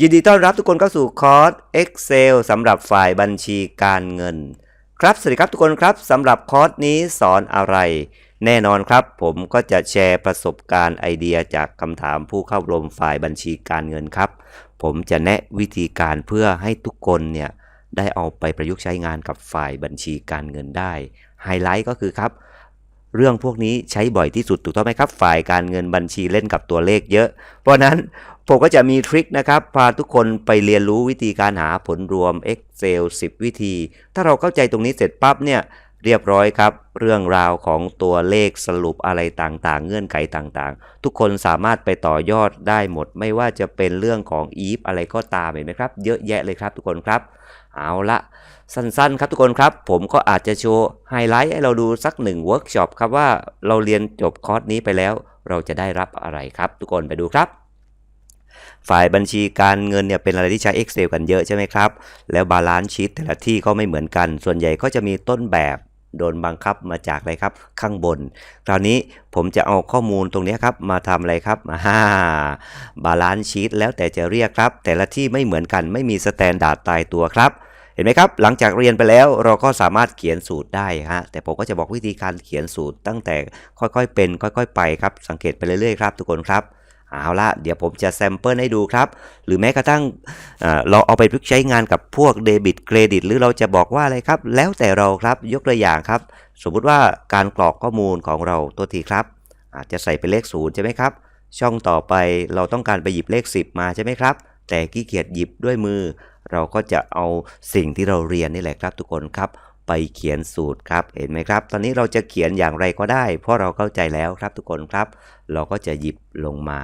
ยินดีต้อนรับทุกคนเข้าสู่คอร์ส Excel สำหรับฝ่ายบัญชีการเงิน ครับ สวัสดีครับทุกคนครับสำหรับคอร์สนี้สอนอะไร แน่นอนครับ ผมก็จะแชร์ประสบการณ์ไอเดียจากคำถามผู้เข้าร่วมฝ่ายบัญชีการเงินครับ ผมจะแนะวิธีการเพื่อให้ทุกคนเนี่ยได้เอาไปประยุกต์ใช้งานกับฝ่ายบัญชีการเงินได้ไฮไลท์ก็คือครับ เรื่องพวกนี้ใช้บ่อยที่สุดถูกต้องไหมครับ ฝ่ายการเงินบัญชีเล่นกับตัวเลขเยอะ เพราะนั้นผมก็จะมีทริคนะครับ พาทุกคนไปเรียนรู้วิธีการหาผลรวม Excel 10 วิธี ถ้าเราเข้าใจตรงนี้เสร็จปั๊บเนี่ยเรียบร้อยครับ เรื่องราวของตัวเลขสรุปอะไรต่างๆ เงื่อนไขต่างๆ ทุกคนสามารถไปต่อยอดได้หมด ไม่ว่าจะเป็นเรื่องของ if อะไรก็ตามเห็นไหมครับ เยอะแยะเลยครับทุกคนครับ เอาละสั้นๆครับทุกคนครับ ผมก็อาจจะโชว์ไฮไลท์ให้เราดูสักหนึ่งเวิร์กช็อปครับว่าเราเรียนจบคอร์สนี้ไปแล้ว เราจะได้รับอะไรครับ ทุกคนไปดูครับฝ่ายบัญชีการเงินเนี่ยเป็นอะไรที่ใช้ Excel กันเยอะใช่ไหมครับ แล้วบาลานซ์ชีตแต่ละที่ก็ไม่เหมือนกัน ส่วนใหญ่ก็จะมีต้นแบบโดนบังคับมาจากอะไรครับ ข้างบน คราวนี้ผมจะเอาข้อมูลตรงนี้ครับ มาทำอะไรครับอ่าบาลานซ์ชีตแล้วแต่จะเรียกครับ แต่ละที่ไม่เหมือนกันไม่มีสแตนดาร์ดตายตัวครับ เห็นไหมครับ หลังจากเรียนไปแล้วเราก็สามารถเขียนสูตรได้ฮะ แต่ผมก็จะบอกวิธีการเขียนสูตรตั้งแต่ค่อยๆเป็น ค่อย ๆ ไปครับ สังเกตไปเรื่อยๆครับทุกคนครับ เอาละเดี๋ยวผมจะแซมเปิลให้ดูครับ หรือแม้กระทั่งเราเอาไปพลิกใช้งานกับพวกเดบิตเครดิตหรือเราจะบอกว่าอะไรครับ แล้วแต่เราครับ ยกตัวอย่างครับ สมมุติว่าการกรอกข้อมูลของเราตัวทีครับ อาจจะใส่เป็นเลขศูนย์ใช่ไหมครับ ช่องต่อไปเราต้องการไปหยิบเลข 10 มาใช่ไหมครับ แต่ขี้เกียจหยิบด้วยมือ เราก็จะเอาสิ่งที่เราเรียนนี่แหละครับ ทุกคนครับไปเขียนสูตรครับเห็นไหมครับ ตอนนี้เราจะเขียนอย่างไรก็ได้ เพราะเราเข้าใจแล้วครับทุกคนครับ เราก็จะหยิบลงมา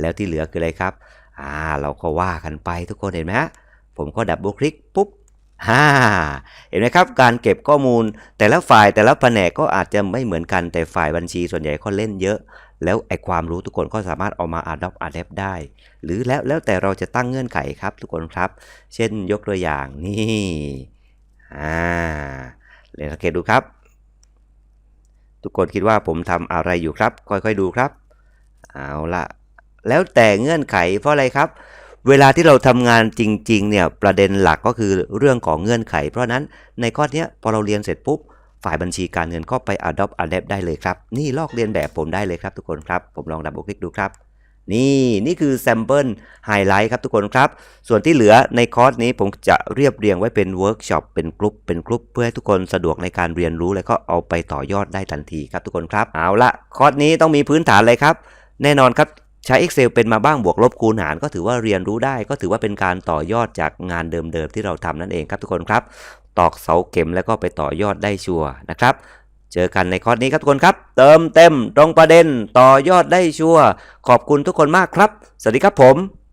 แล้วที่เหลือคืออะไรครับอ่าเราก็ว่ากันไปทุกคนเห็นไหมฮะผมก็ดับเบิลคลิกปุ๊บฮ่าเห็นไหมครับ การเก็บข้อมูลแต่ละฝ่ายแต่ละแผนกก็อาจจะไม่เหมือนกันแต่ฝ่ายบัญชีส่วนใหญ่เขาเล่นเยอะ แล้วไอความรู้ทุกคนก็สามารถเอามา adopt adapt ได้ หรือแล้วแล้วแต่เราจะตั้งเงื่อนไขครับทุกคนครับ เช่นยกตัวอย่างนี่อ่าเลยสังเกตดูครับ ทุกคนคิดว่าผมทำอะไรอยู่ครับ ค่อยๆดูครับ เอาละแล้วแต่เงื่อนไขเพราะอะไรครับ เวลาที่เราทำงานจริง ๆ เนี่ยประเด็นหลักก็คือเรื่องของเงื่อนไข เพราะฉะนั้นในข้อเนี้ยพอเราเรียนเสร็จปุ๊บ ฝ่ายบัญชีการเงินก็ไป adopt adapt ได้เลยครับ นี่ลอกเรียนแบบผมได้เลยครับทุกคนครับ ผมลองดับเบิลคลิกดูครับ นี่นี่คือ sample highlight ครับทุกคนครับ ส่วนที่เหลือในคอร์สนี้ผมจะเรียบเรียงไว้เป็นเวิร์กช็อปเป็นกลุ่มเป็นกลุ่มเพื่อให้ทุกคนสะดวกในการเรียนรู้แล้วก็เอาไปต่อยอดได้ทันทีครับทุกคนครับ เอาละคอร์สนี้ต้องมีพื้นฐานเลยครับ แน่นอนครับ ใช้ Excel เป็นมาบ้างบวกลบคูณหารก็ถือว่าเรียนรู้ได้ ก็ถือว่าเป็นการต่อยอดจากงานเดิมๆที่เราทำนั่นเองครับทุกคนครับ ตอกเสาเข็มแล้วก็ไปต่อยอดได้ชัวร์นะครับเจอกันในคอร์สนี้ครับทุกคนครับ เติมเต็มตรงประเด็นต่อยอดได้ชัวร์ขอบคุณทุกคนมากครับ สวัสดีครับผม